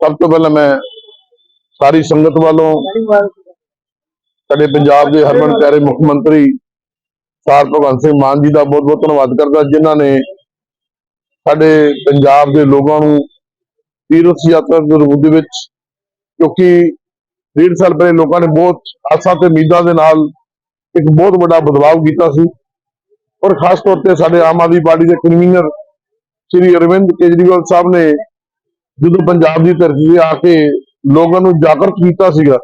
ਸਭ ਤੋਂ ਪਹਿਲਾਂ ਮੈਂ ਸਾਰੀ ਸੰਗਤ ਵੱਲੋਂ ਸਾਡੇ ਪੰਜਾਬ ਦੇ ਹਰਮਨ ਪਿਆਰੇ ਮੁੱਖ ਮੰਤਰੀ ਸਰ ਭਗਵੰਤ ਸਿੰਘ ਮਾਨ ਜੀ ਦਾ ਬਹੁਤ ਬਹੁਤ ਧੰਨਵਾਦ ਕਰਦਾ, ਜਿਨ੍ਹਾਂ ਨੇ ਸਾਡੇ ਪੰਜਾਬ ਦੇ ਲੋਕਾਂ ਨੂੰ ਤੀਰਥ ਯਾਤਰਾ ਦੇ ਰੂਪ ਦੇ ਵਿੱਚ, ਕਿਉਂਕਿ ਡੇਢ ਸਾਲ ਪਹਿਲੇ ਲੋਕਾਂ ਨੇ ਬਹੁਤ ਆਸਾਂ ਤੇ ਉਮੀਦਾਂ ਦੇ ਨਾਲ ਇੱਕ ਬਹੁਤ ਵੱਡਾ ਬਦਲਾਅ ਕੀਤਾ ਸੀ। ਔਰ ਖਾਸ ਤੌਰ ਤੇ ਸਾਡੇ ਆਮ ਆਦਮੀ ਪਾਰਟੀ ਦੇ ਕਨਵੀਨਰ ਸ਼੍ਰੀ ਅਰਵਿੰਦ ਕੇਜਰੀਵਾਲ ਸਾਹਿਬ ਨੇ ਜਦੋਂ ਪੰਜਾਬ ਦੀ ਧਰਤੀ ਤੇ ਆ ਕੇ ਲੋਕਾਂ ਨੂੰ ਜਾਗਰਤ ਕੀਤਾ ਸੀਗਾ,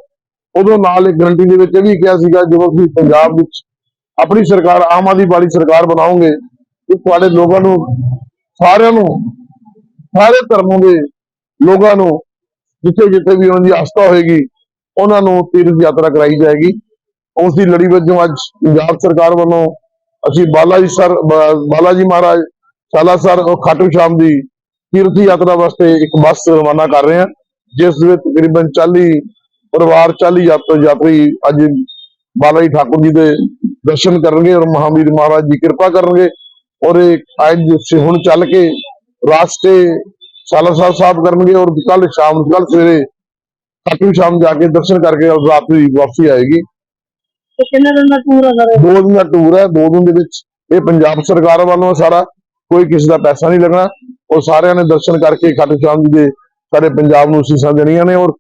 ਉਦੋਂ ਨਾਲ ਇੱਕ ਗਰੰਟੀ ਦੇ ਵਿੱਚ ਇਹ ਵੀ ਕਿਹਾ ਸੀਗਾ, ਜਦੋਂ ਤੁਸੀਂ ਪੰਜਾਬ ਵਿੱਚ ਆਪਣੀ ਸਰਕਾਰ, ਆਮ ਆਦਮੀ ਪਾਰਟੀ ਸਰਕਾਰ ਬਣਾਓਗੇ, ਤੇ ਤੁਹਾਡੇ ਲੋਕਾਂ ਨੂੰ, ਸਾਰਿਆਂ ਨੂੰ, ਸਾਰੇ ਧਰਮਾਂ ਦੇ ਲੋਕਾਂ ਨੂੰ, ਜਿੱਥੇ ਜਿੱਥੇ ਵੀ ਉਹਨਾਂ ਦੀ ਆਸਥਾ ਹੋਏਗੀ, ਉਹਨਾਂ ਨੂੰ ਤੀਰਥ ਯਾਤਰਾ ਕਰਾਈ ਜਾਏਗੀ। ਉਸ ਦੀ ਲੜੀ ਵਜੋਂ ਅੱਜ ਪੰਜਾਬ ਸਰਕਾਰ ਵੱਲੋਂ ਅਸੀਂ ਬਾਲਾ ਜੀ ਸਰ, ਬ- ਬਾਲਾ ਜੀ ਮਹਾਰਾਜ, ਸਾਲਾ ਸਰ ਖਾਟੂ ਸ਼ਾਮ ਦੀ ਤੀਰਥ ਯਾਤਰਾ ਵਾਸਤੇ ਇੱਕ ਬੱਸ ਰਵਾਨਾ ਕਰ ਰਹੇ ਹਾਂ ਜਿਸ ਵਿੱਚ ਤਕਰੀਬਨ 40 ਪਰਿਵਾਰ 40 ਯਾਤਰੀ ਯਾਤਰੀ ਅੱਜ ਬਾਲਾ ਜੀ ਠਾਕੁਰ ਜੀ ਦੇ ਦਰਸ਼ਨ ਕਰਨਗੇ ਔਰ ਮਹਾਵੀਰ ਮਹਾਰਾਜ ਜੀ ਕਿਰਪਾ ਕਰਨਗੇ ਔਰ ਇਹ ਅੱਜ ਸੇ ਹੁਣ ਚੱਲ ਕੇ ਰਾਸਤੇ ਸਾਲਾ ਸਾਹਿਬ ਕਰਨਗੇ ਔਰ ਕੱਲ ਸ਼ਾਮ ਕੱਲ ਸਵੇਰੇ ਖਾਟੂ ਸ਼ਾਮ ਜਾ ਕੇ ਦਰਸ਼ਨ ਕਰਕੇ ਔਰ ਰਾਤ ਦੀ ਵਾਪਸੀ ਆਏਗੀ। ਤੇ ਕਿੰਨੇ ਦਿਨ ਦਾ ਟੂਰ ਹੈ ਸਰ? ਦੋ ਦਿਨ ਦਾ ਟੂਰ ਹੈ ਦੋ ਦਿਨ ਦੇ ਵਿੱਚ ਇਹ ਪੰਜਾਬ ਸਰਕਾਰ ਵੱਲੋਂ ਸਾਰਾ ਕੋਈ ਕਿਸੇ ਦਾ ਪੈਸਾ ਨਹੀਂ ਲੱਗਣਾ। ਉਹ ਸਾਰਿਆਂ ਨੇ ਦਰਸ਼ਨ ਕਰਕੇ ਖਾਟੂ ਸ਼ਾਮ ਜੀ ਦੇ ਸਾਰੇ ਪੰਜਾਬ ਨੂੰ ਸੀਸਾਂ ਦੇਣੀਆਂ ਨੇ ਔਰ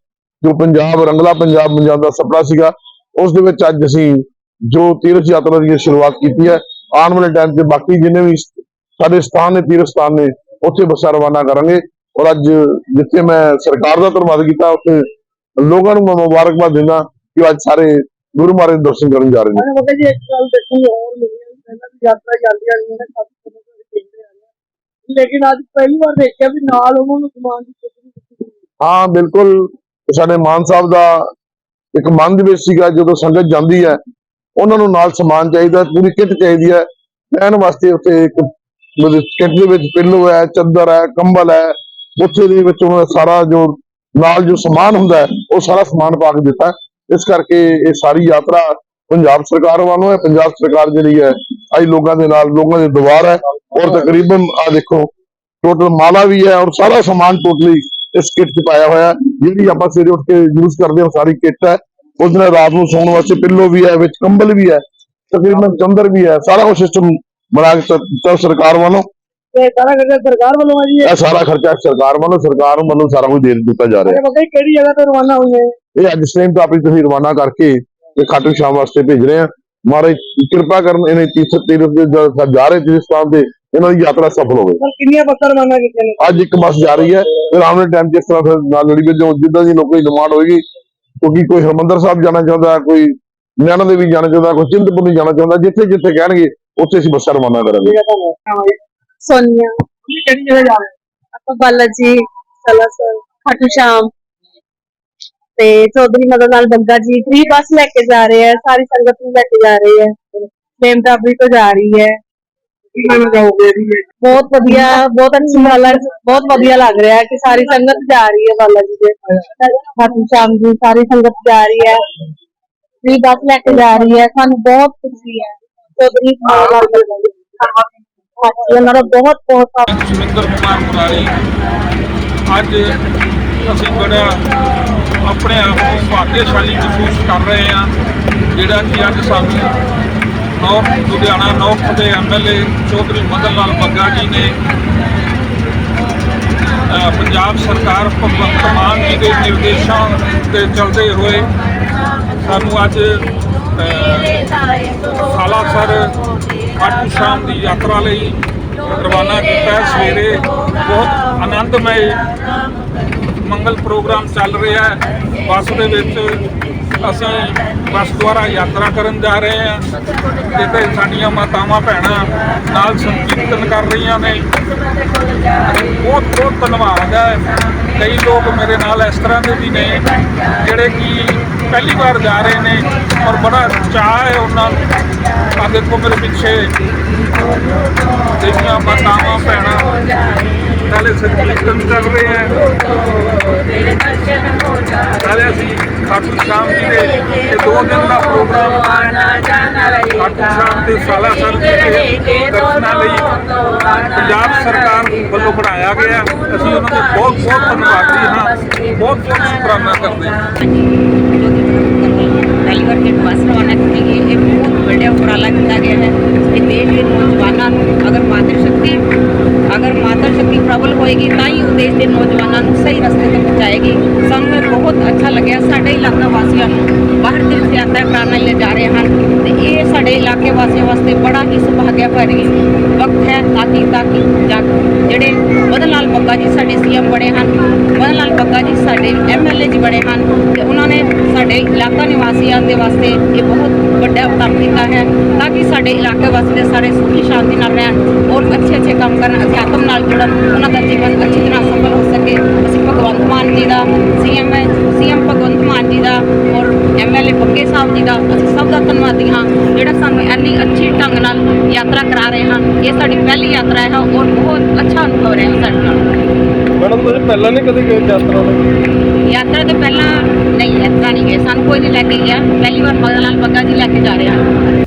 ਜੋ ਪੰਜਾਬ, ਰੰਗਲਾ ਪੰਜਾਬ ਪੰਜਾਬ ਦਾ ਸੁਪਨਾ ਸੀਗਾ, ਉਸ ਦੇ ਵਿੱਚ ਅੱਜ ਅਸੀਂ ਜੋ ਤੀਰਥ ਯਾਤਰਾ ਦੀ ਸ਼ੁਰੂਆਤ ਕੀਤੀ ਹੈ, ਆਉਣ ਵਾਲੇ ਟਾਈਮ ਤੇ ਬਾਕੀ ਜਿੰਨੇ ਵੀ ਸਾਡੇ ਸਥਾਨ ਨੇ, ਤੀਰਥ ਸਥਾਨ ਨੇ, ਉੱਥੇ ਬੱਸਾਂ ਰਵਾਨਾ ਕਰਾਂਗੇ ਔਰ ਅੱਜ ਜਿੱਥੇ ਮੈਂ ਸਰਕਾਰ ਦਾ ਧੰਨਵਾਦ ਕੀਤਾ, ਉੱਥੇ ਲੋਕਾਂ ਨੂੰ ਮੈਂ ਮੁਬਾਰਕਬਾਦ ਦਿੰਦਾ ਕਿ ਅੱਜ ਸਾਰੇ ਗੁਰੂ ਮਹਾਰਾਜ ਦੇ ਦਰਸ਼ਨ ਕਰਨ ਜਾ ਰਹੇ ਨੇ। ਜੀ, ਇੱਕ ਗੱਲ ਦੇਖੋ, ਹੋਰ ਯਾਤਰਾ ਜਾਂਦੀਆਂ ਰਹੀਆਂ ਨੇ ਕਾਫੀ ਲੇਕਿਨ ਅੱਜ ਪਹਿਲੀ ਵਾਰ ਦੇਖਿਆ ਵੀ ਨਾਲ ਉਹਨਾਂ ਨੂੰ ਸਮਾਨ ਦੀ ਕਿਤੇ ਨਹੀਂ ਹਾਂ, ਬਿਲਕੁਲ। ਸਾਡੇ ਮਾਨ ਸਾਹਿਬ ਦਾ ਇੱਕ ਮਨ ਦੇ ਵਿੱਚ ਸੀਗਾ, ਜਦੋਂ ਸੰਗਤ ਜਾਂਦੀ ਹੈ, ਉਹਨਾਂ ਨੂੰ ਨਾਲ ਸਮਾਨ ਚਾਹੀਦਾ, ਪੂਰੀ ਕਿੱਟ ਚਾਹੀਦੀ ਹੈ। ਰਹਿਣ ਵਾਸਤੇ ਉੱਥੇ ਇੱਕ ਕਿੱਟ ਦੇ ਵਿੱਚ ਪਿੱਲੋ ਹੈ, ਚੱਦਰ ਹੈ, ਕੰਬਲ ਹੈ ਉੱਥੇ ਦੇ ਵਿੱਚ ਉਹਨਾਂ ਸਾਰਾ ਜੋ ਨਾਲ ਜੋ ਸਮਾਨ ਹੁੰਦਾ ਹੈ, ਉਹ ਸਾਰਾ ਸਮਾਨ ਪਾ ਕੇ ਦਿੱਤਾ ਇਸ ਕਰਕੇ ਇਹ ਸਾਰੀ ਯਾਤਰਾ ਪੰਜਾਬ ਸਰਕਾਰ ਵੱਲੋਂ ਹੈ। ਪੰਜਾਬ ਸਰਕਾਰ ਜਿਹੜੀ ਹੈ, ਅੱਜ ਲੋਕਾਂ ਦੇ ਨਾਲ, ਲੋਕਾਂ ਦੇ ਦੁਆਰ ਹੈ। ਔਰ ਤਕਰੀਬਨ ਆ ਦੇਖੋ ਟੋਟਲ ਮਾਲਾ ਵੀ ਹੈ ਔਰ ਸਾਰਾ ਸਮਾਨ ਟੋਟਲੀ ਇਸ ਕਿੱਟ 'ਚ ਪਾਇਆ ਹੋਇਆ। ਜਿਹੜੀ ਆਪਾਂ ਸਵੇਰੇ ਉੱਠ ਕੇ ਯੂਜ਼ ਕਰਦੇ ਹਾਂ ਸਾਰੀ ਕਿੱਟ ਹੈ। ਉਸ ਨਾਲ ਰਾਤ ਨੂੰ ਸੌਣ ਵਾਸਤੇ ਪਿੱਲੋ ਵੀ ਹੈ ਵਿੱਚ ਕੰਬਲ ਵੀ ਹੈ ਤਕਰੀਬਨ ਚੰਦਰ ਵੀ ਹੈ ਸਾਰਾ ਉਹ ਸਿਸਟਮ ਬਣਾ ਕੇ ਦਿੱਤਾ ਸਰਕਾਰ ਵੱਲੋਂ। ਤੇ ਸਾਰਾ ਕਰਕੇ ਸਰਕਾਰ ਵੱਲੋਂ ਆ ਜੀ? ਇਹ ਸਾਰਾ ਖਰਚਾ ਸਰਕਾਰ ਵੱਲੋਂ ਸਰਕਾਰ ਵੱਲੋਂ ਸਾਰਾ ਕੁਝ ਦੇ ਦਿੱਤਾ ਜਾ ਰਿਹਾ ਹੀ। ਕਿਹੜੀ ਜਗ੍ਹਾ ਤੋਂ ਰਵਾਨਾ ਇਹ? ਹੈ ਇਹ ਅੱਜ ਟਾਈਮ ਤੋਂ ਆਪਣੀ ਤੁਸੀਂ ਰਵਾਨਾ ਕਰਕੇ ਇਹ ਖਾਟੂ ਸ਼ਾਮ ਵਾਸਤੇ ਭੇਜ ਰਹੇ ਹਾਂ। ਮਹਾਰਾਜ ਕਿਰਪਾ ਕਰਨ ਇਹਨੇ ਤੀਰਥ ਤੀਰਥ ਦੇ ਜ- ਰਹੇ ਜਿਸ ਸਥਾਨ ਤੇ ਇਹਨਾਂ ਦੀ ਯਾਤਰਾ ਸਫਲ ਹੋਵੇ ਸਰ ਕਿੰਨੀਆਂ ਬੱਸਾਂ ਰਵਾਨਾ ਕੀਤੀਆਂ ਅੱਜ ਇੱਕ ਬੱਸ ਜਾ ਰਹੀ ਹੈ। ਫਿਰ ਆਉਣ ਟਾਈਮ 'ਚ ਤਰ੍ਹਾਂ ਫਿਰ ਨਾਲ ਲੜੀ ਵਿੱਚ ਜਿੱਦਾਂ ਦੀ ਲੋਕਾਂ ਦੀ ਡਿਮਾਂਡ ਹੋਏਗੀ ਕਿਉਂਕਿ ਕੋਈ ਹਰਮੰਦਰ ਸਾਹਿਬ ਜਾਣਾ ਚਾਹੁੰਦਾ ਕੋਈ ਨਿਆਣਾ ਦੇ ਵੀ ਜਾਣਾ ਚਾਹੁੰਦਾ ਕੋਈ ਚਿੰਤਪੁਰਨੀ ਜਾਣਾ ਚਾਹੁੰਦਾ ਜਿੱਥੇ ਜਿੱਥੇ ਕਹਿਣਗੇ ਉੱਥੇ ਅਸੀਂ ਬੱਸਾਂ ਰਵਾਨਾ ਕਰਾਂਗੇ। ਸੋਨੀਆ। ਕਿਹੜੀ ਜਗ੍ਹਾ ਜਾ ਰਹੇ ਆਪਾਂ ਬਾਲਾ ਜੀ ਸਲਾਸਰ ਖਾਟੂ ਸ਼ਾਮ ਤੇ ਚੌਧਰੀ ਮਦਨ ਲਾਲ ਬੱਗਾ ਜੀ ਫ੍ਰੀ ਬੱਸ ਲੈ ਕੇ ਜਾ ਰਹੇ ਆ ਸਾਰੀ ਸੰਗਤ ਨੂੰ ਲੈ ਕੇ ਜਾ ਰਹੇ ਆ। ਜਾ ਰਹੀ ਹੈ। ਕੀ ਕਹਿਣਾ ਚਾਹੋਗੇ ਜੀ ਇਹ? ਬਹੁਤ ਵਧੀਆ ਬਹੁਤ ਅੱਛੀ ਗੱਲ ਹੈ ਬਹੁਤ ਵਧੀਆ ਲੱਗ ਰਿਹਾ ਹੈ ਕਿ ਸਾਰੀ ਸੰਗਤ ਜਾ ਰਹੀ ਹੈ ਬਾਲਾ ਜੀ ਦੇ। ਖਾਟੂ ਸ਼ਾਮ ਜੀ ਸਾਰੀ ਸੰਗਤ ਜਾ ਰਹੀ ਹੈ। ਫ੍ਰੀ ਬੱਸ ਲੈ ਕੇ ਜਾ ਰਹੀ ਹੈ। ਸਾਨੂੰ ਬਹੁਤ ਖੁਸ਼ੀ ਹੈ। ਚੌਧਰੀ ਬੰਗਾ ਜੀ ਉਹਨਾਂ ਦਾ ਬਹੁਤ ਬਹੁਤ ਸੁਰਿੰਦਰ ਕੁਮਾਰ ਮੁਰਾਰੀ ਅੱਜ ਅਸੀਂ ਬੜਾ ਆਪਣੇ ਆਪ ਨੂੰ ਭਾਗਿਆਸ਼ਾਲੀ ਮਹਿਸੂਸ ਕਰ ਰਹੇ ਹਾਂ ਜਿਹੜਾ ਕਿ ਅੱਜ ਸਾਨੂੰ ਨੌਰਥ ਲੁਧਿਆਣਾ ਨੌਰਥ ਦੇ ਐਮਐਲਏ ਚੌਧਰੀ ਮਦਨ ਲਾਲ ਬੱਗਾ ਜੀ ਨੇ ਪੰਜਾਬ ਸਰਕਾਰ ਭਗਵੰਤ ਮਾਨ ਜੀ ਦੇ ਨਿਰਦੇਸ਼ਾਂ ਤੇ ਚੱਲਦੇ ਹੋਏ ਸਾਨੂੰ ਅੱਜ ਸਾਲਾਸਰ ਖਾਟੂ ਸ਼ਾਮ ਦੀ ਯਾਤਰਾ ਲਈ ਰਵਾਨਾ ਕੀਤਾ। ਸਵੇਰੇ ਬਹੁਤ ਆਨੰਦਮਈ ਮੰਗਲ ਪ੍ਰੋਗਰਾਮ ਚੱਲ ਰਿਹਾ ਹੈ। ਬੱਸ ਦੇ ਵਿੱਚ ਅਸੀਂ ਬੱਸ ਦੁਆਰਾ ਯਾਤਰਾ ਕਰਨ ਜਾ ਰਹੇ ਹਾਂ। ਜਿੱਥੇ ਸਾਡੀਆਂ ਮਾਤਾਵਾਂ, ਭੈਣਾਂ ਨਾਲ ਸੰਕੀਰਤਨ ਕਰ ਰਹੀਆਂ ਨੇ। ਬਹੁਤ ਬਹੁਤ ਧੰਨਵਾਦ ਹੈ। ਕਈ ਲੋਕ ਮੇਰੇ ਨਾਲ ਇਸ ਤਰ੍ਹਾਂ ਦੇ ਵੀ ਨੇ, ਜਿਹੜੇ ਕਿ ਪਹਿਲੀ ਵਾਰ ਜਾ ਰਹੇ ਨੇ ਔਰ ਬੜਾ ਚਾਅ ਹੈ ਉਹਨਾਂ ਨੂੰ। ਆ ਦੇਖੋ ਮੇਰੇ ਪਿੱਛੇ ਜਿਹੜੀਆਂ ਮਾਤਾਵਾਂ, ਭੈਣਾਂ ਨਾਲੇ ਸੰਕੀਰਤਨ ਕਰ ਰਹੇ ਹੈ। ਨਾਲੇ ਅਸੀਂ ਖਾਟੂ ਸ਼ਾਮ ਜੀ ਦੇ ਇਹ ਦੋ ਦਿਨ ਦਾ ਪ੍ਰੋਗਰਾਮ ਖਾਟੂ ਸ਼ਾਮ ਤੇ ਸਾਲਾਸਰ ਜੀ ਦੇ ਦਰਸ਼ਨਾਂ ਲਈ ਪੰਜਾਬ ਸਰਕਾਰ ਵੱਲੋਂ ਬਣਾਇਆ ਗਿਆ ਅਸੀਂ ਉਹਨਾਂ ਦੇ ਬਹੁਤ ਬਹੁਤ ਧੰਨਵਾਦੀ ਹਾਂ ਸ਼ੁਕਰਾਨਾ ਕਰਦੇ ਹਾਂ ਜੋ ਕਿ ਮਤਲਬ ਪਹਿਲੀ ਵਾਰ ਜੇ ਬੱਸ ਰਵਾਨਾ ਕੀਤੀ ਗਈ ਇਹ ਬਹੁਤ ਵੱਡਾ ਉਪਰਾਲਾ ਕੀਤਾ ਗਿਆ ਹੈ ਕਿ ਦੇਸ਼ ਦੇ ਨੌਜਵਾਨਾਂ ਨੂੰ ਅਗਰ ਮਾਤਰ ਸ਼ਕਤੀ ਅਗਰ ਮਾਤਰ ਸ਼ਕਤੀ ਪ੍ਰਬਲ ਹੋਏਗੀ ਤਾਂ ਹੀ ਉਹ ਦੇਸ਼ ਦੇ ਨੌਜਵਾਨਾਂ ਨੂੰ ਸਹੀ ਰਸਤੇ ਤੇ ਪਹੁੰਚਾਏਗੀ। ਸਾਨੂੰ ਇਹ ਬਹੁਤ ਅੱਛਾ ਲੱਗਿਆ ਸਾਡੇ ਇਲਾਕਾ ਵਾਸੀਆਂ ਨੂੰ। ਬਾਹਰ ਤੀਰਥ ਯਾਤਰਾ ਕਰਨ ਲਈ ਜਾ ਰਹੇ ਹਨ। ਤੇ ਇਹ ਸਾਡੇ ਇਲਾਕੇ ਵਾਸੀਆਂ ਵਾਸਤੇ ਬੜਾ ਹੀ ਸੁਭਾਗਿਆ ਭਰੀ ਵਕਤ ਹੈ ਤਾਂ ਕਿ ਤਾਂ ਕਿ ਜਾ- ਜਿਹੜੇ ਮਦਨ ਲਾਲ ਬੱਗਾ ਜੀ ਸਾਡੇ ਸੀਐਮ ਬਣੇ ਹਨ ਮਦਨ ਲਾਲ ਬੱਗਾ ਜੀ ਸਾਡੇ ਐਮਐਲਏ ਜੀ ਬਣੇ ਹਨ। ਤੇ ਉਹਨਾਂ ਨੇ ਸਾਡੇ ਇਲਾਕਾ ਨਿਵਾਸੀਆਂ ਦੇ ਵਾਸਤੇ ਇਹ ਬਹੁਤ ਵੱਡਾ ਕੰਮ ਕੀਤਾ ਹੈ ਤਾਂ ਕਿ ਸਾਡੇ ਇਲਾਕੇ ਵਾਸੀ ਸਾਰੇ ਸੁਖੀ, ਸ਼ਾਂਤੀ ਨਾਲ ਰਹਿਣ ਔਰ ਅੱਛੇ ਅੱਛੇ ਕੰਮ ਕਰਨ, ਅਧਿਆਤਮ ਨਾਲ ਜੁੜਨ, ਉਹਨਾਂ ਦਾ ਜੀਵਨ ਅੱਛੀ ਤਰ੍ਹਾਂ ਸਫਲ ਹੋ ਸਕੇ। ਅਸੀਂ ਭਗਵੰਤ ਮਾਨ ਜੀ ਦਾ ਸੀਐਮ ਹੈ, ਸੀਐਮ ਭਗਵੰਤ ਮਾਨ ਜੀ ਦਾ ਔਰ ਐਮਐਲਏ ਬੱਗੇ ਸਾਹਿਬ ਜੀ ਦਾ ਅਸੀਂ ਸਭ ਦਾ ਧੰਨਵਾਦੀ ਹਾਂ, ਜਿਹੜਾ ਸਾਨੂੰ ਇੰਨੀ ਅੱਛੀ ਢੰਗ ਨਾਲ ਯਾਤਰਾ ਕਰਾ ਰਹੇ ਹਨ ਇਹ ਸਾਡੀ ਪਹਿਲੀ ਯਾਤਰਾ ਹੈ ਔਰ ਬਹੁਤ ਅੱਛਾ ਅਨੁਭਵ ਰਿਹਾ ਸਾਡੇ ਨਾਲ। ਮੈਡਮ, ਤੁਸੀਂ ਪਹਿਲਾਂ ਨਹੀਂ ਕਦੇ ਗਏ ਯਾਤਰਾ ਤੇ? ਯਾਤਰਾ ਤੋਂ ਪਹਿਲਾਂ ਨਹੀਂ ਯਾਤਰਾ ਨਹੀਂ ਗਏ। ਸਾਨੂੰ ਕੋਈ ਨਹੀਂ ਲੈ ਕੇ ਗਿਆ। ਪਹਿਲੀ ਵਾਰ ਮਦਨ ਲਾਲ ਬੱਗਾ ਜੀ ਲੈ ਕੇ ਜਾ ਰਹੇ ਹਨ